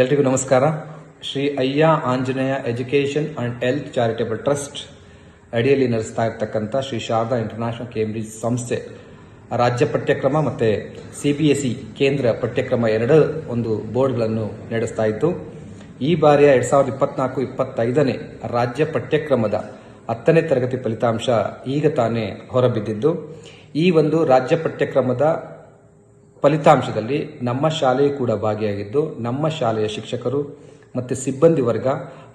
ಎಲ್ರಿಗೂ ನಮಸ್ಕಾರ. Shri Ayya Anjaneya education and health charitable trust ಅಡಿಯಲ್ಲಿ ನಡೆಸ್ತಾ ಇರ್ತಕ್ಕಂಥ ಶ್ರೀ ಶಾರದಾ ಇಂಟರ್ನ್ಯಾಷನಲ್ ಕೇಂಬ್ರಿಜ್ ಸಂಸ್ಥೆ ರಾಜ್ಯ ಪಠ್ಯಕ್ರಮ ಮತ್ತು ಸಿ ಬಿ ಎಸ್ ಇ ಕೇಂದ್ರ ಪಠ್ಯಕ್ರಮ ಎರಡು ಒಂದು ಬೋರ್ಡ್ಗಳನ್ನು ನಡೆಸ್ತಾ ಇತ್ತು ಈ ಬಾರಿಯ ಎರಡು ಸಾವಿರದ ಇಪ್ಪತ್ನಾಲ್ಕು ಇಪ್ಪತ್ತೈದನೇ ರಾಜ್ಯ ಪಠ್ಯಕ್ರಮದ ಹತ್ತನೇ ತರಗತಿ ಫಲಿತಾಂಶ ಈಗ ತಾನೇ ಹೊರಬಿದ್ದಿದ್ದು, ಈ ಒಂದು ರಾಜ್ಯ ಪಠ್ಯಕ್ರಮದ ಫಲಿತಾಂಶದಲ್ಲಿ ನಮ್ಮ ಶಾಲೆಯು ಕೂಡ ಭಾಗಿಯಾಗಿದ್ದು ನಮ್ಮ ಶಾಲೆಯ ಶಿಕ್ಷಕರು ಮತ್ತು ಸಿಬ್ಬಂದಿ ವರ್ಗ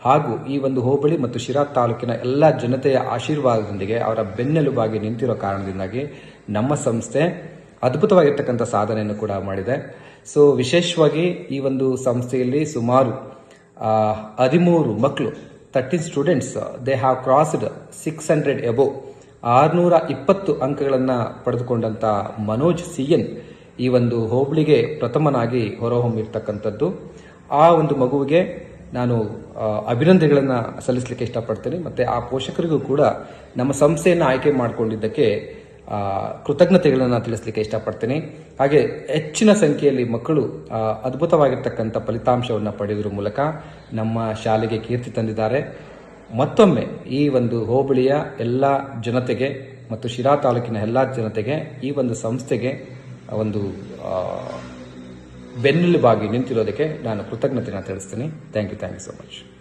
ಹಾಗೂ ಈ ಒಂದು ಹೋಬಳಿ ಮತ್ತು ಶಿರಾ ತಾಲೂಕಿನ ಎಲ್ಲ ಜನತೆಯ ಆಶೀರ್ವಾದದೊಂದಿಗೆ ಅವರ ಬೆನ್ನೆಲುಬಾಗಿ ನಿಂತಿರೋ ಕಾರಣದಿಂದಾಗಿ ನಮ್ಮ ಸಂಸ್ಥೆ ಅದ್ಭುತವಾಗಿರ್ತಕ್ಕಂಥ ಸಾಧನೆಯನ್ನು ಕೂಡ ಮಾಡಿದೆ. ಸೊ ವಿಶೇಷವಾಗಿ ಈ ಒಂದು ಸಂಸ್ಥೆಯಲ್ಲಿ ಸುಮಾರು ಹದಿಮೂರು ಮಕ್ಕಳು thirteen students they have crossed six hundred above ಆರುನೂರ ಇಪ್ಪತ್ತು ಅಂಕಗಳನ್ನು ಪಡೆದುಕೊಂಡಂತ ಮನೋಜ್ ಸಿ ಎನ್ ಈ ಒಂದು ಹೋಬಳಿಗೆ ಪ್ರಥಮನಾಗಿ ಹೊರಹೊಮ್ಮಿರ್ತಕ್ಕಂಥದ್ದು. ಆ ಒಂದು ಮಗುವಿಗೆ ನಾನು ಅಭಿನಂದನೆಗಳನ್ನು ಸಲ್ಲಿಸಲಿಕ್ಕೆ ಇಷ್ಟಪಡ್ತೇನೆ. ಮತ್ತು ಆ ಪೋಷಕರಿಗೂ ಕೂಡ ನಮ್ಮ ಸಂಸ್ಥೆಯನ್ನು ಆಯ್ಕೆ ಮಾಡಿಕೊಂಡಿದ್ದಕ್ಕೆ ಕೃತಜ್ಞತೆಗಳನ್ನು ತಿಳಿಸಲಿಕ್ಕೆ ಇಷ್ಟಪಡ್ತೇನೆ. ಹಾಗೆ ಹೆಚ್ಚಿನ ಸಂಖ್ಯೆಯಲ್ಲಿ ಮಕ್ಕಳು ಅದ್ಭುತವಾಗಿರ್ತಕ್ಕಂಥ ಫಲಿತಾಂಶವನ್ನು ಪಡೆಯುವುದರ ಮೂಲಕ ನಮ್ಮ ಶಾಲೆಗೆ ಕೀರ್ತಿ ತಂದಿದ್ದಾರೆ. ಮತ್ತೊಮ್ಮೆ ಈ ಒಂದು ಹೋಬಳಿಯ ಎಲ್ಲ ಜನತೆಗೆ ಮತ್ತು ಶಿರಾ ತಾಲೂಕಿನ ಎಲ್ಲ ಜನತೆಗೆ ಈ ಒಂದು ಸಂಸ್ಥೆಗೆ ಒಂದು ಬೆನ್ನೆಲುಬಾಗಿ ನಿಂತಿರೋದಕ್ಕೆ ನಾನು ಕೃತಜ್ಞತೆಯನ್ನು ತಿಳಿಸ್ತೀನಿ. Thank you thank you so much